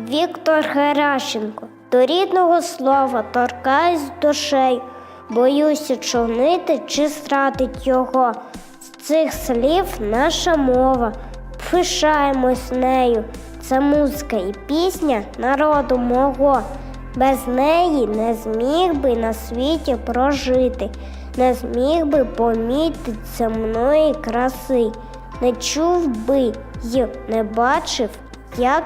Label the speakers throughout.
Speaker 1: Віктор Геращенко. До рідного слова торкаюсь душею, боюся човнити чи зрадить його. З цих слів наша мова, пишаємось нею. Це музика і пісня народу мого. Без неї не зміг би на світі прожити, не зміг би помітити земної краси, не чув би й не бачив, як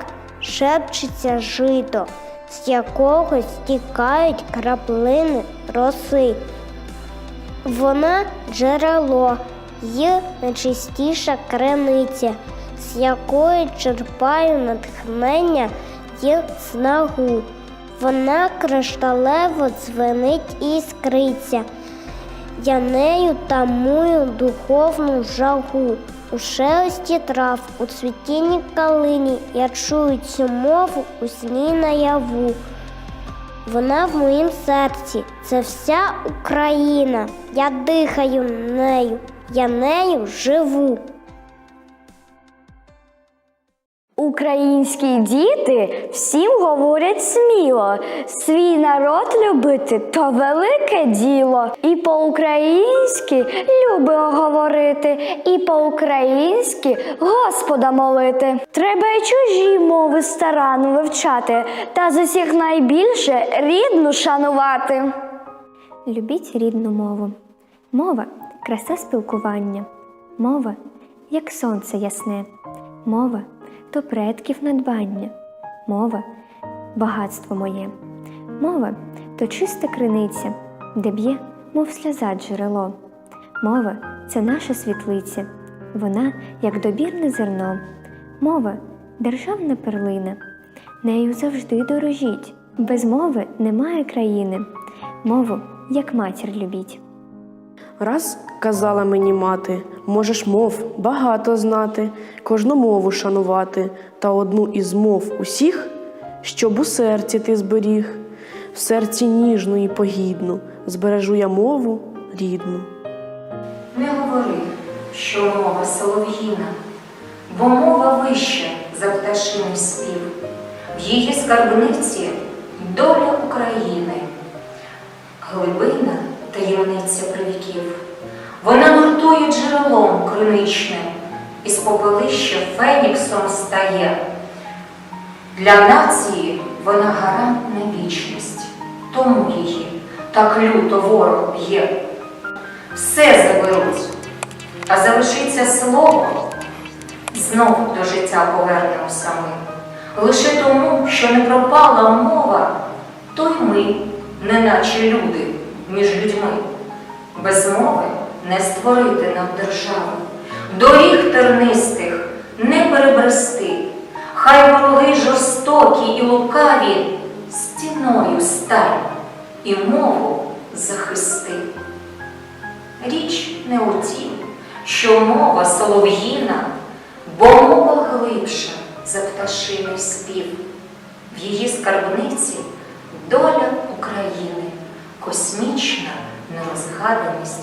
Speaker 1: шепчеться жито, з якого стікають краплини роси. Вона джерело й найчистіша криниця, з якої черпаю натхнення й снагу. Вона кришталево дзвенить і іскриться. Я нею тамую духовну жагу. У шелесті трав, у цвітінні калині я чую цю мову у сні наяву. Вона в моїм серці, це вся Україна. Я дихаю нею, я нею живу.
Speaker 2: Українські діти всім говорять сміло. Свій народ любити то велике діло. І по-українськи любимо говорити, і по-українськи Господа молити. Треба й чужі мови старанно вивчати, та з усіх найбільше рідну шанувати. Любіть рідну мову. Мова краса спілкування. Мова як сонце ясне. Мова то предків надбання. Мова багатство моє. Мова то чиста криниця, де б'є, мов сльоза джерело. Мова це наша світлиця, вона як добірне зерно. Мова державна перлина. Нею завжди дорожіть. Без мови немає країни. Мову, як матір любіть.
Speaker 3: Раз казала мені мати, можеш мов багато знати, кожну мову шанувати, та одну із мов усіх, щоб у серці ти зберіг, в серці ніжну і погідну, збережу я мову рідну.
Speaker 4: Не говори, що мова солов'їна, бо мова вища за пташиний спів. В її скарбниці доля України, глибина таємниця привіків. Вона нуртує джерелом криничним, із попелища феніксом стає. Для нації вона гарантна вічність, тому її так люто ворог б'є. Все заберуть, а залишиться слово, знов до життя повернемося ми. Лише тому, що не пропала мова, то й ми, неначе люди між людьми. Без мови не створити нам державу, доріг тернистих не перебрести, хай вороги жорстокі і лукаві стіною стань і мову захисти. Річ не у тім, що мова солов'їна, бо мова глибша за пташиний спів. В її скарбниці доля України, Adams